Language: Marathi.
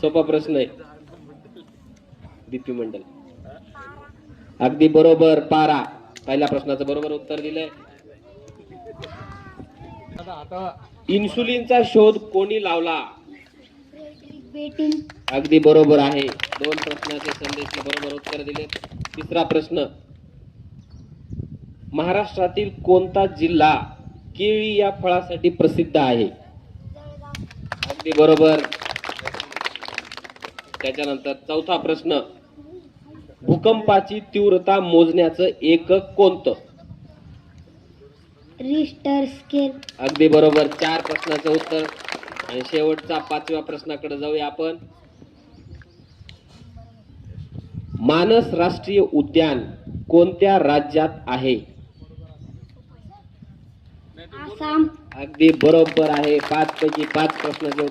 सोपा प्रश्न आहे. बीपी मंडल. अगदी बरोबर पारा. पहिल्या प्रश्नाचं बरोबर उत्तर दिलंय. इन्सुलिनचा शोध कोणी लावला? अगदी बरोबर आहे. दोन प्रश्नाचे संदेशला बरोबर उत्तर दिले तिसरा प्रश्न. महाराष्ट्रातील कोणता जिल्हा केळी या फळासाठी प्रसिद्ध आहे? अगदी बरोबर. त्याच्यानंतर चौथा प्रश्न भूकंपाची तीव्रता मोजण्याचं एकक कोणतं? रिस्टर स्केल अगदी बरोबर चार प्रश्नाचं उत्तर. आणि शेवटचा पाचव्या प्रश्नाकडे जाऊया आपण. मानस राष्ट्रीय उद्यान कोणत्या राज्यात आहे? आसाम. अगदी बरोबर आहे. पाच पैकी पाच प्रश्नाचे उत्तर.